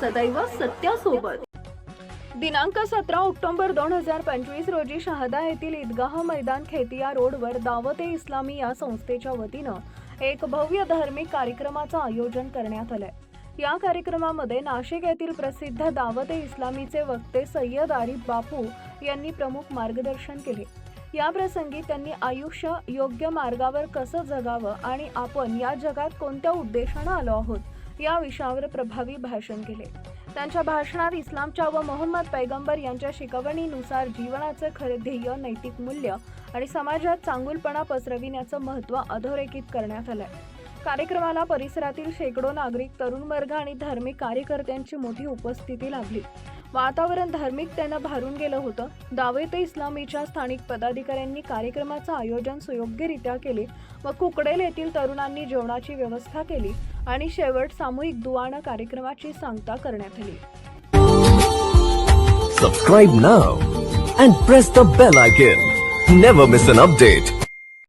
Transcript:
सदैव सत्यासोबत. दिनांक सतरा ऑक्टोबर दोन हजार पंचवीस रोजी शहादा येथील ईदगाह मैदान खेतिया रोडवर दावत ए इस्लामी या संस्थेच्या वतीनं एक भव्य धार्मिक कार्यक्रमाचं आयोजन करण्यात आलंय. या कार्यक्रमामध्ये नाशिक येथील प्रसिद्ध दावत ए इस्लामीचे वक्ते सय्यद आरिफ बापू यांनी प्रमुख मार्गदर्शन केले. या प्रसंगी त्यांनी आयुष्य योग्य मार्गावर कसं जगावं आणि आपण या जगात कोणत्या उद्देशानं आलो आहोत या विषयावर प्रभावी भाषण केले. त्यांच्या भाषणात इस्लामच्या व मोहम्मद पैगंबर यांच्या शिकवणीनुसार जीवनाचं खरे ध्येय नैतिक मूल्य आणि समाजात चांगुलपणा पसरविण्याचं महत्त्व अधोरेखित करण्यात आलंय. कार्यक्रमाला परिसरातील शेकडो नागरिक तरुण वर्ग आणि धार्मिक कार्यकर्त्यांची मोठी उपस्थिती लाभली वातावरण धार्मिकतेनं भारून गेलं होतं. दावेत इस्लामीच्या स्थानिक पदाधिकाऱ्यांनी कार्यक्रमाचं आयोजन सुयोग्यरित्या केले. व कुकडेल येथील तरुणांनी जेवणाची व्यवस्था केली आणि शेवट सामूहिक दुआनं कार्यक्रमाची सांगता करण्यात आली. Subscribe now and press the bell icon never miss an update